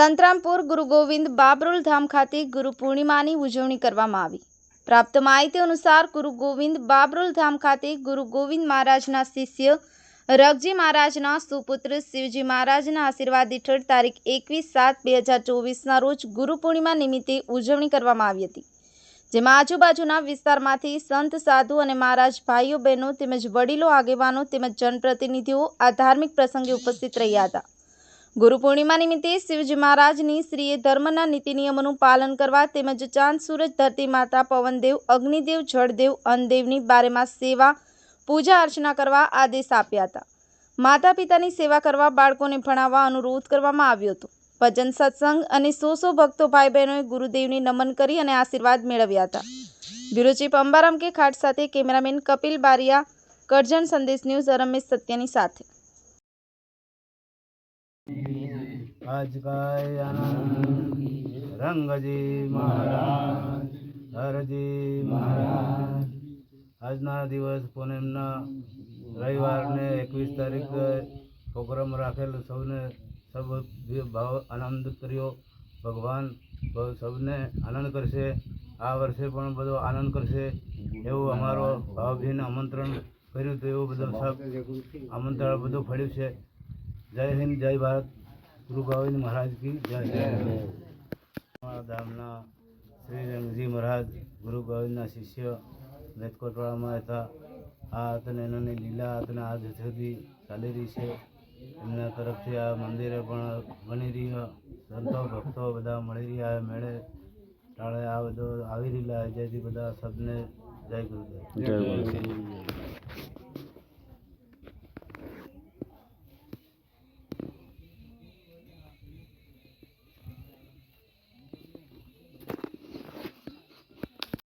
સંતરામપુર ગુરુ ગોવિંદ બાબરુલ ધામ ખાતે ગુરુ પૂર્ણિમાની ઉજવણી કરવામાં આવી. પ્રાપ્ત માહિતી અનુસાર ગુરુ ગોવિંદ બાબરુલ ધામ ખાતે ગુરુ ગોવિંદ મહારાજના શિષ્ય રગજી મહારાજના સુપુત્ર શિવજી મહારાજના આશીર્વાદ હેઠળ તારીખ એકવીસ સાત બે હજાર ચોવીસના રોજ ગુરુ પૂર્ણિમા નિમિત્તે ઉજવણી કરવામાં આવી હતી. જેમાં આજુબાજુના વિસ્તારમાંથી સંત, સાધુ અને મહારાજ ભાઈઓ, બહેનો તેમજ વડીલો, આગેવાનો તેમજ જનપ્રતિનિધિઓ આ ધાર્મિક પ્રસંગે ઉપસ્થિત રહ્યા હતા. ગુરુ પૂર્ણિમા નિમિત્તે શિવજી મહારાજની શ્રીએ ધર્મના નીતિ નિયમોનું પાલન કરવા તેમજ ચાંદ, સૂરજ, ધરતી માતા, પવનદેવ, અગ્નિદેવ, જળદેવ, અન્નદેવની બારેમાં સેવા, પૂજા અર્ચના કરવા આદેશ આપ્યા હતા. માતા પિતાની સેવા કરવા બાળકોને ભણાવવા અનુરોધ કરવામાં આવ્યો હતો. ભજન સત્સંગ અને સો સો ભક્તો ભાઈ બહેનોએ ગુરુદેવની નમન કરી અને આશીર્વાદ મેળવ્યા હતા. બ્યુરો ચીફ અંબારામ કે ખાટ સાથે કેમેરામેન કપિલ બારિયા, કરજણ સંદેશ ન્યૂઝ રમેશ સત્યની સાથે. આજ કાય આનંદ. રંગજી મહારાજ, હરજી મહારાજ. આજના દિવસ પૂનમના રવિવારને એકવીસ તારીખ પ્રોગ્રામ રાખેલ સૌને સૌ ભાવ આનંદ કર્યો ભગવાન સૌને આનંદ કરશે. આ વર્ષે પણ બધો આનંદ કરશે. એવું અમારો ભાવભીને આમંત્રણ કર્યું તો એવું બધું આમંત્રણ બધું ફળ્યું છે. જય હિન્દ જય ભારત. ગુરુ ગોવિંદ મહારાજ કી જય. અમારા ધામના શ્રી રંગજી મહારાજ ગુરુ ગોવિંદના શિષ્ય વેદકોટવાળામાં હતા આ તને એનાની લીલા તને આજ સુધી ચાલી રહી છે. એમના તરફથી આ મંદિરે પણ બની રહી સંતો ભક્તો બધા મળી રહ્યા મેળે. ટાળે આ બધો આવી રહેલા જેથી બધા સબને જય ગુરુદેવ. જય ગુરુદેવ.